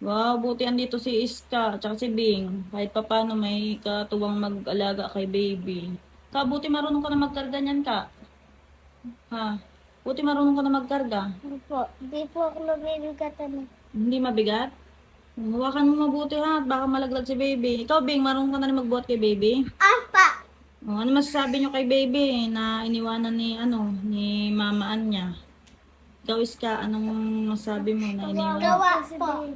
Wow, buti andito si Iska, tsaka si Bing. Kahit pa paano may katuwang mag-alaga kay baby. Ka, buti marunong ka na magkarga niyan ka. Ha? Buti marunong ka na magkarga. Opo, di po ako mabibigatan. Hindi mabigat? Hawakan mo mabuti ha, at baka malaglag si baby. Ikaw, Bing, marunong ka na rin magbuhat kay baby? Apa! O, ano masasabi nyo kay baby na iniwanan ni, ano, ni mama niya? Ikaw, Iska, anong masabi mo na iniwanan? Gawa po.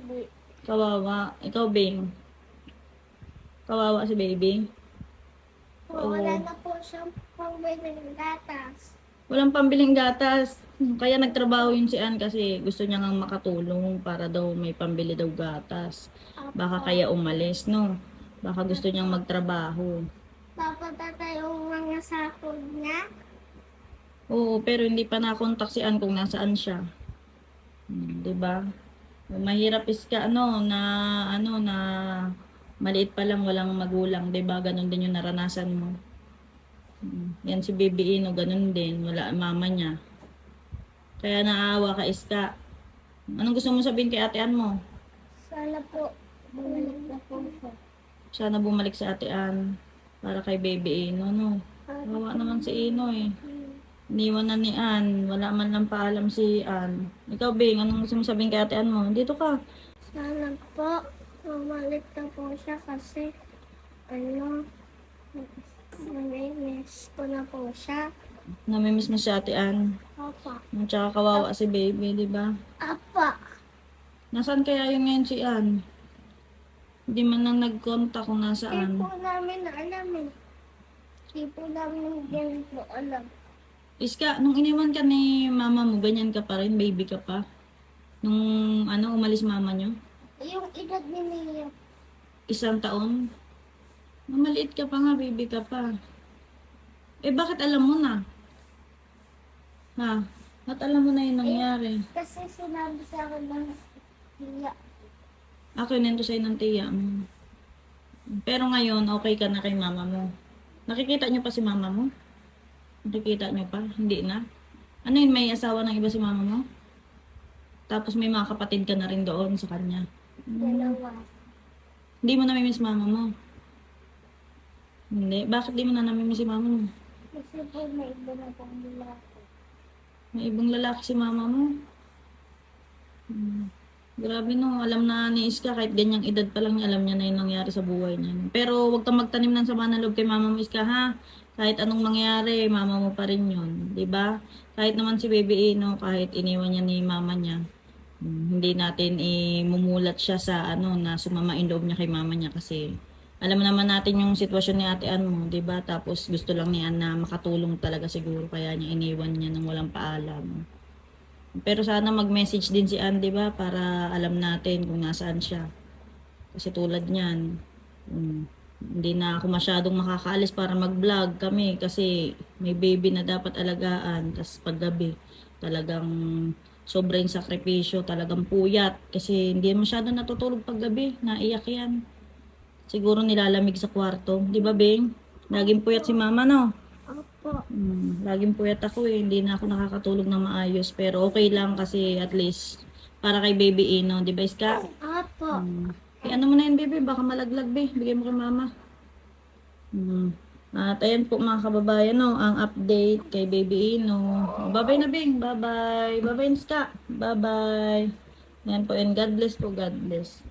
Kawawa. Ikaw, Bing. Kawawa si baby. Wala na po siyang pangbili ng gatas. Walang pambiling gatas. Kaya nagtrabaho yun si Ann kasi gusto niya nga makatulong para daw may pambili daw gatas. Baka kaya umalis, no? Baka gusto niyang magtrabaho. Papunta yung mga sakod niya. Oo, pero hindi pa nakontak si Ann kung nasaan siya. Hmm, 'Di ba? Mahirap is ka ano na ano na maliit pa lang walang magulang, 'di ba? Ganon din yung naranasan mo. Hmm, Yan si Baby Ino, ganun din, wala mama niya. Kaya naawa ka Iska. Anong gusto mo sabihin kay ate Ann mo? Sana po, bumalik na po siya. Sana bumalik sa ate Ann para kay Baby Ino, no? Kawawa naman si Ino eh. Iniwan na ni Ann. Wala man lang paalam si Ann. Ikaw, Bing, anong gusto mo sabihin kay ate Ann mo? Dito ka. Sana po, bumalik na po siya kasi, ano, namimiss ko na po siya. Namimiss mo si ate Ann. Apa. At saka kawawa si baby, di ba? Apa. Nasaan kaya yung ngayon si Ann? Hindi man lang nag-contact kung Hindi nasaan. po namin alam eh. Hindi po namin po alam. Iska, nung iniwan ka ni mama mo, ganyan ka pa rin, baby ka pa? Nung ano, umalis mama nyo? Yung edad ni Mia, Isang taon? Ah, Maliit ka pa nga, baby ka pa. Eh, bakit alam mo na? Ha? Ba't alam mo na yung nangyari? kasi sinabi sa akin ng Mia, Ako yun sa'yo ng tiya mo. Pero ngayon, okay ka na kay mama mo. Nakikita niyo pa si mama mo? Nakikita niyo pa? Hindi na? Ano yun, may asawa ng iba si mama mo? Tapos may mga kapatid ka na rin doon sa kanya. dalawa. Hindi mo namimiss mama mo? Hindi. Bakit di mo na namimiss si mama mo? Kasi po may iba na pong lalaki. May ibang lalaki si mama mo. Hmm. Grabe no, alam na ni Iska kahit ganyang edad pa lang niya, alam niya na yung nangyari sa buhay niya. Pero huwag kang magtanim ng sama ng loob kay mama mo Iska ha. Kahit anong mangyari, mama mo pa rin yun. ba? Kahit naman si Baby Ino, kahit iniwan niya ni mama niya, hmm, hindi natin imumulat siya sa ano na sumama in loob niya kay mama niya kasi alam naman natin yung sitwasyon ni Ate Ann mo, 'di ba? Tapos gusto lang ni Ann na makatulong talaga siguro kaya niya iniwan niya nang walang paalam. Pero sana mag-message din si Ann, 'di ba? Para alam natin kung nasaan siya. Kasi tulad niyan, mm, hindi na ako masyadong makakaalis para mag-vlog kami kasi may baby na dapat alagaan. Tapos paggabi, talagang sobrang sakripisyo, talagang puyat. Kasi hindi masyado natutulog paggabi, naiyak yan. Siguro nilalamig sa kwarto. Di ba, Bing? Laging puyat si mama, no? Opo. Hmm, laging puyat ako eh. Hindi na ako nakakatulog ng maayos. Pero okay lang kasi at least para kay baby Ino. Di ba, Iska? Opo. Hmm. Eh, ano mo na yun, baby? Baka malaglag, be. Bigay mo kay mama. Hmm. At ayan po mga kababayan, no, ang update kay Baby Ino. Bye-bye na, Bing. Bye-bye. Bye-bye, Iska. Bye-bye. Yan po, and God bless po, God bless.